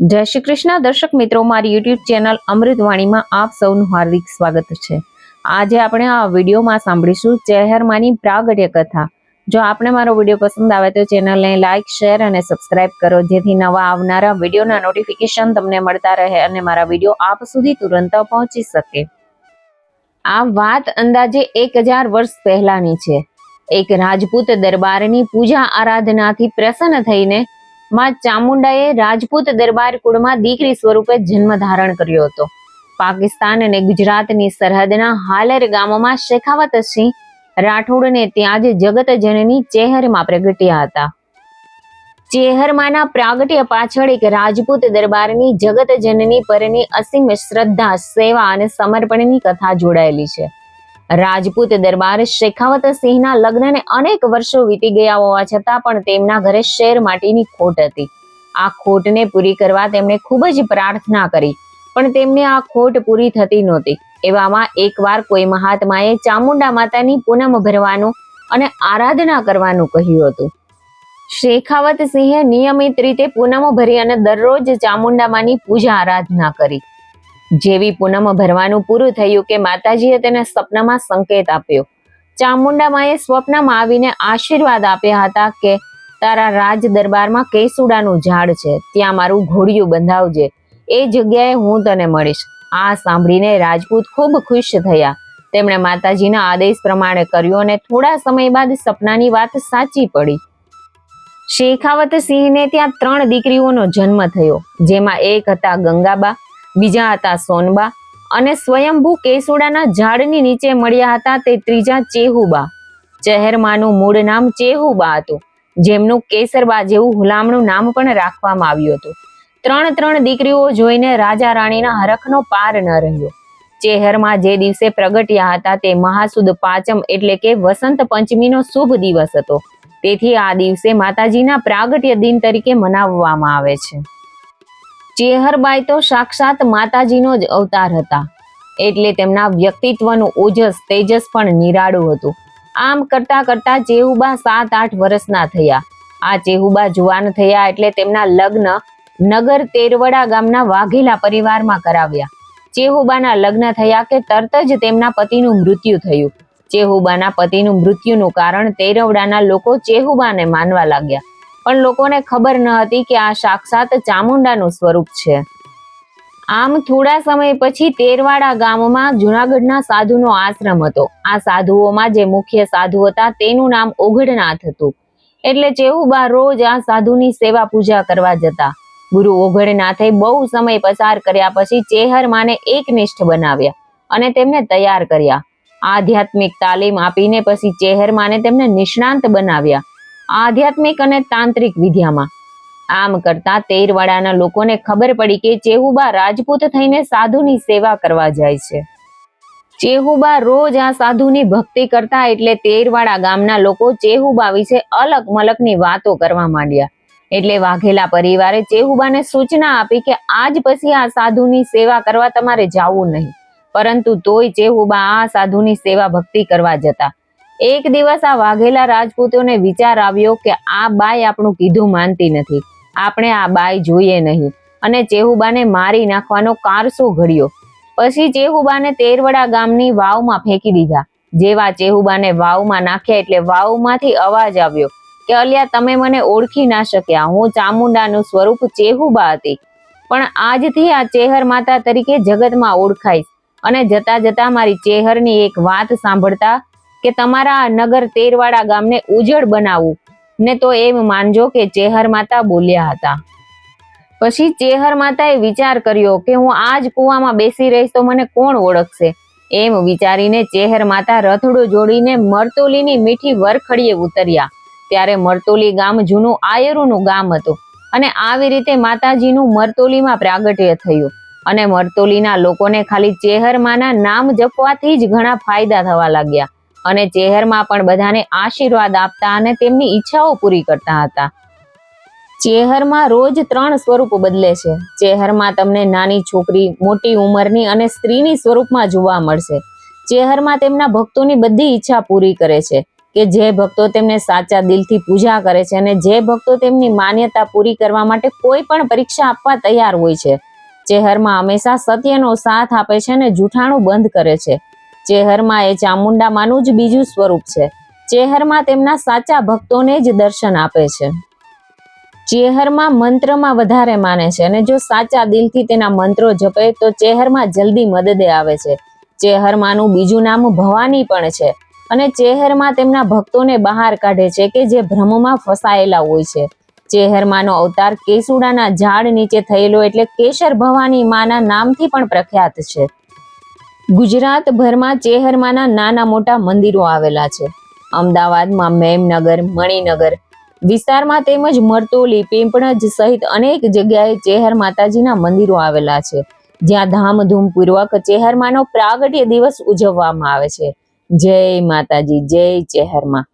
જય શ્રી કૃષ્ણ. દર્શક મિત્રો, મારી યુટ્યુબ ચેનલ અમૃતવાણીમાં આપ સૌનું હાર્દિક સ્વાગત છે. આજે આપણે આ વિડીયોમાં સાંભળીશું ચહેરમાની પ્રાગટ્ય કથા. જો આપને મારો વીડિયો પસંદ આવે તો ચેનલને લાઇક શેર અને સબસ્ક્રાઇબ કરો, જેથી નવા આવનારા વિડીયોના નોટિફિકેશન તમને મળતા રહે અને મારા વીડિયો આપ સુધી તુરંત પહોંચી શકે. આ વાત અંદાજે એક હજાર વર્ષ પહેલાની છે. એક રાજપૂત દરબારની પૂજા આરાધનાથી પ્રસન્ન થઈને માં ચામુંડાએ રાજપૂત દરબાર કુળમાં દીકરી સ્વરૂપે જન્મ ધારણ કર્યો હતો. પાકિસ્તાન અને ગુજરાતની સરહદના હાલર ગામમાં શેખાવત સિંહ રાઠોડને ત્યાં જ જગત જનની ચેહરમાં પ્રગટ્યા હતા. ચેહરમાંના પ્રાગટ્ય પાછળ એક રાજપૂત દરબારની જગત જનની પરની અસીમ શ્રદ્ધા, સેવા અને સમર્પણની કથા જોડાયેલી છે. રાજપૂત દરબાર શેખાવત સિંહના લગ્નને અનેક વર્ષો વીતી ગયા હોવા છતાં પણ તેમના ઘરે શેર માટીની ખોટ હતી. આ ખોટને પૂરી કરવા તેમણે ખૂબ જ પ્રાર્થના કરી, પણ તેમને આ ખોટ પૂરી થતી નહોતી. એવામાં એકવાર કોઈ મહાત્માએ ચામુંડા માતાની પૂનમ ભરવાનું અને આરાધના કરવાનું કહ્યું હતું. શેખાવત સિંહે નિયમિત રીતે પૂનમ ભરી અને દરરોજ ચામુંડામાની પૂજા આરાધના કરી. જેવી પૂનમ ભરવાનું પૂરું થયું કે માતાજીએ તેને સપનામાં સંકેત આપ્યો. ચામુંડામાએ સ્વપ્નમાં આવીને આશીર્વાદ આપ્યા હતા કે, તારા રાજ દરબારમાં કેસુડાનું ઝાડ છે, ત્યાં મારું ઘોડિયું બંધાવજે. એ જગ્યાએ હું તને મળીશ. આ સાંભળીને રાજપૂત ખૂબ ખુશ થયા. તેમણે માતાજીના આદેશ પ્રમાણે કર્યું અને થોડા સમય બાદ સપનાની વાત સાચી પડી. શેખાવત સિંહને ત્યાં ત્રણ દીકરીઓનો જન્મ થયો, જેમાં એક હતા ગંગાબા બીજા હતા સોનબા અને સ્વયંભૂ કેસુડાના ઝાડની નીચે મળ્યા હતા તે ત્રીજા ચેહુબા. ચહેરમાનું મૂળ નામ ચેહુબા હતું, જેમનું કેસરબા જેવું હુલામણું નામ પણ રાખવામાં આવ્યું હતું. ત્રણ ત્રણ દીકરીઓ જોઈને રાજા રાણીના હરખનો પાર ન રહ્યો. ચેહરમાં જે દિવસે પ્રગટ્યા હતા તે મહાસુદ પાંચમ એટલે કે વસંત પંચમીનો શુભ દિવસ હતો. તેથી આ દિવસે માતાજીના પ્રાગટ્ય દિન તરીકે મનાવવામાં આવે છે. ચેહરબાઈ તો સાક્ષાત માતાજીનો જ અવતાર હતા. એટલે તેમના વ્યક્તિત્વનું ઓજસ તેજસ પણ નિરાળું હતું. આમ કરતા કરતા ચેહુબા સાત આઠ વર્ષના થયા. આ ચેહુબા જુવાન થયા એટલે તેમના લગ્ન નગર તેરવડા ગામના વાઘેલા પરિવારમાં કરાવ્યા. ચેહુબાના લગ્ન થયા કે તરત જ તેમના પતિનું મૃત્યુ થયું. ચેહુબાના પતિનું મૃત્યુનું કારણ તેરવડાના લોકો ચેહુબાને માનવા લાગ્યા. પણ લોકોને ખબર ન હતી કે આ સાક્ષાત ચામુંડાનું સ્વરૂપ છે. આમ થોડા સમય પછી તેરવાડા ગામમાં જુનાગઢના સાધુનો આશ્રમ હતો. આ સાધુઓમાં જે મુખ્ય સાધુ હતા તેનું નામ ઓઘડનાથ હતું. એટલે ચેહુબા રોજ આ સાધુની સેવા પૂજા કરવા જતા. ગુરુ ઓઘડનાથે બહુ સમય પસાર કર્યા પછી ચેહરમાને એકનિષ્ઠ બનાવ્યા અને તેમને તૈયાર કર્યા. આધ્યાત્મિક તાલીમ આપીને પછી ચેહરમાને તેમને નિષ્ણાંત બનાવ્યા. આધ્યાત્મિક અને તાંત્રિક વિદ્યામાં. આમ કરતા તેરવાડાના લોકોને ખબર પડી કે ચેહુબા રાજપૂત થઈને સાધુની સેવા કરવા જાય છે. ચેહુબા રોજ આ સાધુની ભક્તિ કરતા એટલે તેરવાડા ગામના લોકો ચેહુબા વિશે અલગ મલકની વાતો કરવા માંડ્યા. એટલે વાઘેલા પરિવારે ચેહુબાને સૂચના આપી કે આજ પછી આ સાધુની સેવા કરવા તમારે જાવું નહીં. પરંતુ તોય ચેહુબા આ સાધુની સેવા ભક્તિ કરવા જતા. એક દિવસ આ વાઘેલા રાજપૂતોને વિચાર આવ્યો કે આ બાઈ આપણું કીધું માનતી નથી. આપણે આ બાઈ જોઈએ નહીં અને ચેહુબાને મારી નાખવાનો કારસો ઘડ્યો. પછી ચેહુબાને તેરવડા ગામની વાવમાં ફેંકી દીધા. જેવા ચેહુબાને વાવમાં નાખ્યા એટલે વાવમાંથી અવાજ આવ્યો કે, અલ્યા, તમે મને ઓળખી ના શક્યા. હું ચામુંડાનું સ્વરૂપ ચેહુબા હતી. પણ આજથી આ ચેહર માતા તરીકે જગતમાં ઓળખાઈશ અને જતા જતા મારી ચેહરની એક વાત સાંભળતા કે તમારા નગર તેરવાડા ગામને ઉજળ બનાવવું ને તો એમ માનજો કે ચેહર માતા બોલ્યા હતા. પછી ચેહર માતાએ વિચાર કર્યો કે હું આજ કુવામાં બેસી રહીશ તો મને કોણ ઓળખશે? એમ વિચારીને ચેહર માતા રથડું જોડીને મરતોલીની મીઠી વરખડીએ ઉતર્યા. ત્યારે મરતોલી ગામ જૂનું આયરુનું ગામ હતું અને આવી રીતે માતાજીનું મરતોલીમાં પ્રાગટ્ય થયું. અને મરતોલીના લોકોને ખાલી ચેહરમાના નામ જપવાથી જ ઘણા ફાયદા થવા લાગ્યા. અને ચેહરમાં પણ બધાને આશીર્વાદ આપતા અને તેમની ઈચ્છાઓ પૂરી કરતા હતા. ચેહરમાં રોજ ત્રણ સ્વરૂપ બદલે છે. ચેહરમાં તમને નાની છોકરી, મોટી ઉંમરની અને સ્ત્રીની સ્વરૂપમાં જોવા મળશે. ચેહરમાં તેમના ભક્તોની બધી ઈચ્છા પૂરી કરે છે કે જે ભક્તો તેમને સાચા દિલથી પૂજા કરે છે અને જે ભક્તો તેમની માન્યતા પૂરી કરવા માટે કોઈ પણ પરીક્ષા આપવા તૈયાર હોય છે. ચેહરમાં હંમેશા સત્યનો સાથ આપે છે અને જૂઠાણું બંધ કરે છે. ચેહરમાં એ ચામુંડામાનું જ બીજું સ્વરૂપ છે. ચેહરમાં તેમના સાચા ભક્તોને જ દર્શન આપે છે. ચેહરમાં મંત્રમાં વધારે માને છે અને જો સાચા દિલથી તેના મંત્રો જપે તો ચેહરમાં જલ્દી મદદે આવે છે. ચેહરમાંનું બીજું નામ ભવાની પણ છે અને ચેહરમાં તેમના ભક્તોને બહાર કાઢે છે કે જે ભ્રમમાં ફસાયેલા હોય છે. ચેહરમાંનો અવતાર કેસુડાના ઝાડ નીચે થયેલો એટલે કેશર ભવાની માના નામથી પણ પ્રખ્યાત છે. ગુજરાતભરમાં ચેહરમાંના નાના મોટા મંદિરો આવેલા છે. અમદાવાદમાં મેમનગર, મણિનગર વિસ્તારમાં તેમજ મરતોલી પીંપણજ સહિત અનેક જગ્યાએ ચેહર માતાજીના મંદિરો આવેલા છે. જ્યાં ધામધૂમપૂર્વક ચેહરમાનો પ્રાગટ્ય દિવસ ઉજવવામાં આવે છે. જય માતાજી, જય ચેહરમાં.